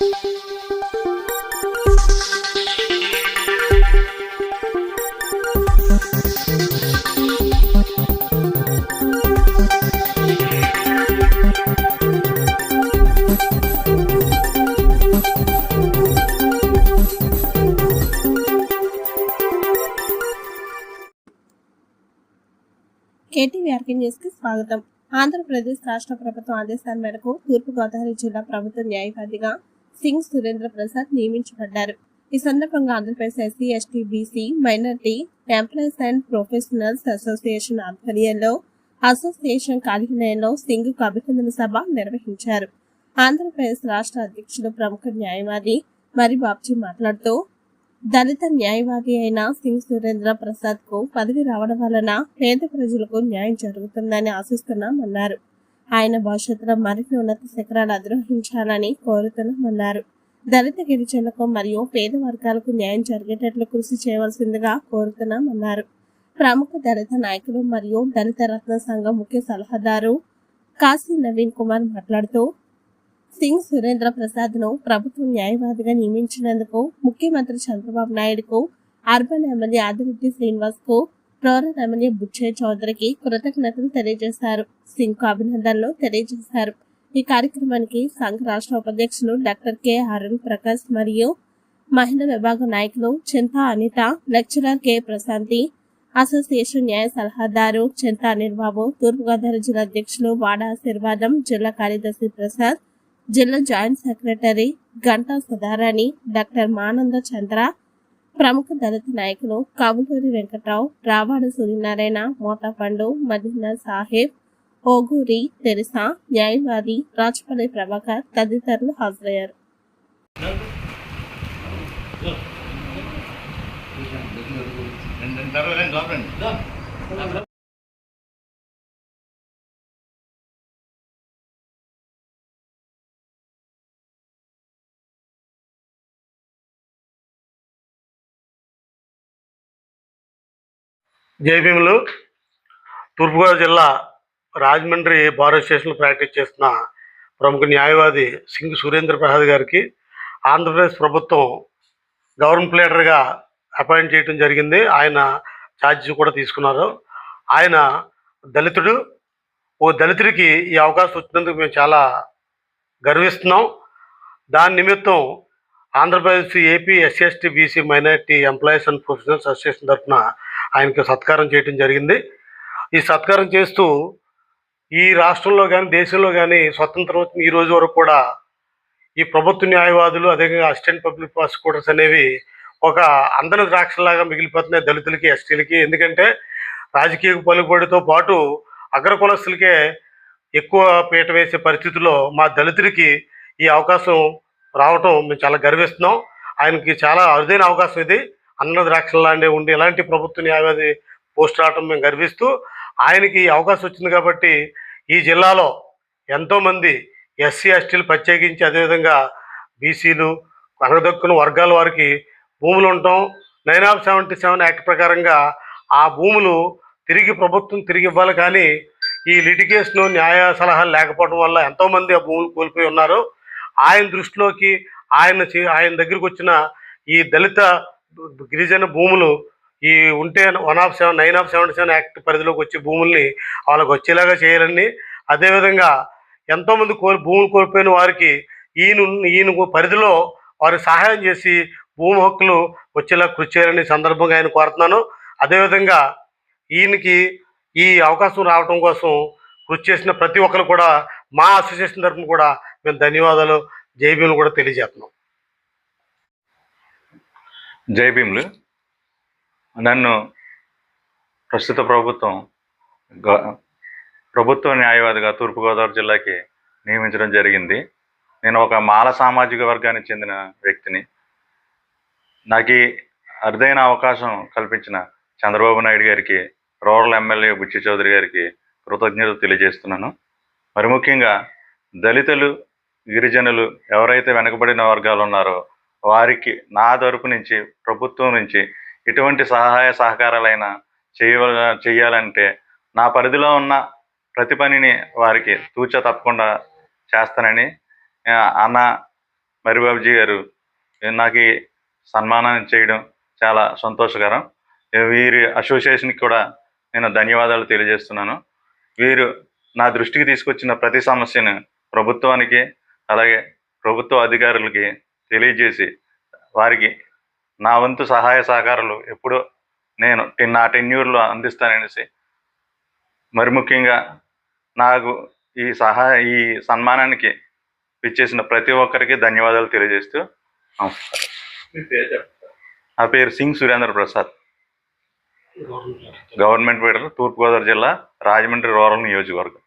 కేటీవీఆర్కే కి స్వాగతం. ఆంధ్రప్రదేశ్ రాష్ట్ర ప్రభుత్వం ఆదేశాల మేరకు తూర్పుగోదావరి జిల్లా ప్రభుత్వ న్యాయవాదిగా సింగ్ సురేంద్ర ప్రసాద్ నియమించబడ్డారు. ఈ సందర్భంగా Andhra Pradesh SC ST BC minority employees and professionals association ఆధ్వర్యంలో అసోసియేషన్ కార్యాలయంలో సింగ్కు అభినందన సభ నిర్వహించారు. ఆంధ్రప్రదేశ్ రాష్ట్ర అధ్యక్షుడు ప్రముఖ న్యాయవాది మరి బాబ్జీ మాట్లాడుతూ దళిత న్యాయవాది అయిన సింగ్ సురేంద్ర ప్రసాద్కు పదవి రావడం వలన పేద ప్రజలకు న్యాయం జరుగుతుందని ఆశిస్తున్నామన్నారు. ఆయన భవిష్యత్తులో మరిన్ని ఉన్నత శిఖరాలు అధిరోహించాలని కోరుతున్నామన్నారు దళిత గిరిజనులకు మరియు పేద వర్గాలకు న్యాయం జరిగేటట్లు కృషి చేయవలసిందిగా కోరుతున్నామన్నారు ప్రముఖ దళిత నాయకులు మరియు దళిత రత్న సంఘం ముఖ్య సలహాదారు కాశీ నవీన్ కుమార్ మాట్లాడుతూ సింగ్ సురేంద్ర ప్రసాద్ను ప్రభుత్వం న్యాయవాదిగా నియమించినందుకు ముఖ్యమంత్రి చంద్రబాబు నాయుడుకు అర్బన్ ఎమ్మెల్యే ఆదిరెడ్డి శ్రీనివాస్ కు రమణి ఎమ్మెల్యే బుచ్చయ్య చౌదరికి కృతజ్ఞతలు తెలియజేశారు. సింగ్కు అభినందనలు తెలియజేశారు. ఈ కార్యక్రమానికి సంఘ రాష్ట్ర ఉపాధ్యక్షులు డాక్టర్ కె అరుణ్ ప్రకాష్ మరియు మహిళా విభాగ నాయకులు Chinta Anitha lecturer K Prashanthi association న్యాయ సలహాదారు చింత అనిల్ బాబు తూర్పుగోదావరి జిల్లా అధ్యక్షులు వాడ ఆశీర్వాదం జిల్లా కార్యదర్శి ప్రసాద్ జిల్లా joint secretary Ganta Sudharani doctor Mananda Chandra ప్రముఖ దళిత నాయకులు కవులూరి వెంకట్రావు రావాడ సూర్యనారాయణ మోటాపండు మదీనా సాహెబ్ ఓగూరి తెరిసా న్యాయవాది రాజపల్లి ప్రభాకర్ తదితరులు హాజరయ్యారు జేబీములు తూర్పుగోదావరి జిల్లా రాజమండ్రి బార్ అసోసియేషన్లో ప్రాక్టీస్ చేస్తున్న ప్రముఖ న్యాయవాది సింగ్ సురేంద్ర ప్రసాద్ గారికి ఆంధ్రప్రదేశ్ ప్రభుత్వం గవర్నమెంట్ లీడర్గా అపాయింట్ చేయడం జరిగింది. ఆయన ఛార్జీ కూడా తీసుకున్నారు. ఆయన దళితుడు. ఓ దళితుడికి ఈ అవకాశం వచ్చినందుకు మేము చాలా గర్విస్తున్నాం. దాని నిమిత్తం Andhra Pradesh AP SC ST BC minority employees and professionals association తరఫున ఆయనకి సత్కారం చేయటం జరిగింది. ఈ సత్కారం చేస్తూ ఈ రాష్ట్రంలో కానీ దేశంలో కానీ స్వతంత్రం వచ్చిన ఈ రోజు వరకు కూడా ఈ ప్రభుత్వ న్యాయవాదులు అదేవిధంగా అసిస్టెంట్ పబ్లిక్ ప్రాసిక్యూటర్స్ అనేవి ఒక అందని ద్రాక్షలాగా మిగిలిపోతున్నాయి దళితులకి ఎస్టీలకి. ఎందుకంటే రాజకీయ పలుకుబడితో పాటు అగ్రకులస్తులకే ఎక్కువ పీట వేసే పరిస్థితుల్లో మా దళితుడికి ఈ అవకాశం రావటం మేము చాలా గర్విస్తున్నాం. ఆయనకి చాలా అరుదైన అవకాశం ఇది. అన్న ద్రాక్షలాంటి ఉండి ఎలాంటి ప్రభుత్వ న్యాయవాది పోస్ట్ రావటం మేము గర్విస్తూ ఆయనకి అవకాశం వచ్చింది కాబట్టి ఈ జిల్లాలో ఎంతోమంది ఎస్సీ ఎస్టీలు ప్రత్యేకించి అదేవిధంగా బీసీలు అనగదొక్కున వర్గాల వారికి భూములు ఉండటం nine of seventy seven act ప్రకారంగా ఆ భూములు తిరిగి ప్రభుత్వం తిరిగి ఇవ్వాలి కానీ ఈ లిటిగేషన్ న్యాయ సలహాలు లేకపోవడం వల్ల ఎంతోమంది ఆ భూములు కోల్పోయి ఉన్నారు. ఆయన దృష్టిలోకి ఆయన చే- ఆయన దగ్గరికి వచ్చిన ఈ దళిత గిరిజన భూములు ఈ ఉంటే one of seven nine of seventy seven act పరిధిలోకి వచ్చే భూముల్ని వాళ్ళకి వచ్చేలాగా చేయాలని అదేవిధంగా ఎంతోమంది కోల్ భూములు కోల్పోయిన వారికి ఈయన ఈయన పరిధిలో వారికి సహాయం చేసి భూమి హక్కులు వచ్చేలా కృషి చేయాలని సందర్భంగా ఆయన కోరుతున్నాను. అదేవిధంగా ఈయనకి ఈ అవకాశం రావడం కోసం కృషి చేసిన ప్రతి ఒక్కరు కూడా మా అసోసియేషన్ తరఫున కూడా మేము ధన్యవాదాలు జైబీలు కూడా తెలియజేస్తున్నాం. జై భీములు. నన్ను ప్రస్తుత ప్రభుత్వం ప్రభుత్వ న్యాయవాదిగా తూర్పుగోదావరి జిల్లాకి నియమించడం జరిగింది. నేను ఒక మాల సామాజిక వర్గానికి చెందిన వ్యక్తిని. నాకు అరుదైన అవకాశం కల్పించిన చంద్రబాబు నాయుడు గారికి రూరల్ ఎమ్మెల్యే బుచ్చి చౌదరి గారికి కృతజ్ఞతలు తెలియజేస్తున్నాను. మరి ముఖ్యంగా దళితులు గిరిజనులు ఎవరైతే వెనుకబడిన వర్గాలు ఉన్నారో వారికి నా తరపు నుంచి ప్రభుత్వం నుంచి ఎటువంటి సహాయ సహకారాలైనా చేయవల చేయాలంటే నా పరిధిలో ఉన్న ప్రతి పనిని వారికి తూచ తప్పకుండా చేస్తానని అన్న మరిబాబుజీ గారు నాకు సన్మానం సన్మానాన్ని చేయడం చాలా సంతోషకరం. వీరి అసోసియేషన్కి కూడా నేను ధన్యవాదాలు తెలియజేస్తున్నాను. వీరు నా దృష్టికి తీసుకొచ్చిన ప్రతి సమస్యను ప్రభుత్వానికి అలాగే ప్రభుత్వ అధికారులకి తెలియజేసి వారికి నా వంతు సహాయ సహకారాలు ఎప్పుడూ నేను నా టెన్యూర్లో అందిస్తాననేసి మరి ముఖ్యంగా నాకు ఈ సహాయ ఈ సన్మానానికి ఇచ్చేసిన ప్రతి ఒక్కరికి ధన్యవాదాలు తెలియజేస్తూ నమస్కారం. నా పేరు సింగ్ సురేంద్ర ప్రసాద్. గవర్నమెంట్ లీడర్ తూర్పుగోదావరి జిల్లా రాజమండ్రి రూరల్ నియోజకవర్గం.